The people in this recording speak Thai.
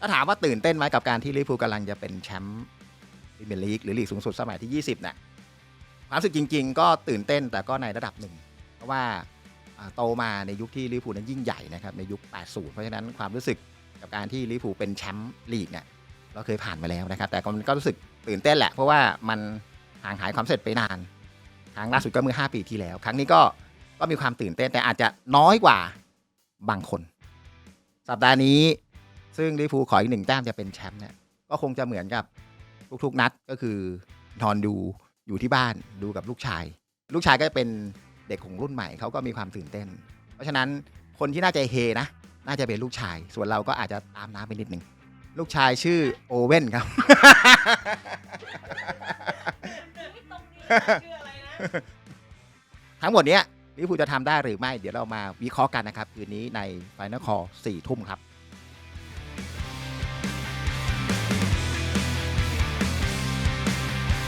ถ้าถามว่าตื่นเต้นไหมกับการที่ลิเวอร์พูลกำลังจะเป็นแชมป์พรีเมียร์ลีกหรือลีกสูงสุดสมัยที่ 20เนี่ยความรู้สึกจริง ๆ ก็ตื่นเต้นแต่ก็ในระดับหนึ่ง เพราะว่าโตมาในยุคที่ลิเวอร์พูลนั้นยิ่งใหญ่นะครับในยุค 80 เพราะฉะนั้นความรู้สึกกับการที่ลิเวอร์พูลเป็นแชมป์ลีกเนี่ยเราเคยผ่านมาแล้วนะครับ แต่ก็มันก็รู้สึกตื่นเต้นแหละ เพราะว่ามันห่างหายความเสร็จไปนาน ครั้งล่าสุดก็เมื่อ 5 ปีที่แล้ว ครั้งนี้ก็ก็มีความตื่นเต้นแต่อาจจะน้อยกว่าบางคน สัปดาห์นี้ ซึ่งลิเวอร์พูขออีกหนึ่งแต้มจะเป็นแชมป์เนี่ยก็คงจะเหมือนกับทุกๆนัดก็คือนอนดูอยู่ที่บ้านดูกับลูกชาย ลูกชายก็จะเป็นเด็กของรุ่นใหม่เขาก็มีความตื่นเต้น เพราะฉะนั้นคนที่น่าจะเฮนะ น่าจะเป็นลูกชาย ส่วนเราก็อาจจะตามน้ำไปนิดหนึ่งลูกชายชื่อโอเว่นครับ ทั้งหมดเนี้ยลิเวอร์พูจะทำได้หรือไม่ เดี๋ยวเรามาวิเคราะห์กันนะครับ คืนนี้ในไฟนอลคอร์สี่ทุ่มครับ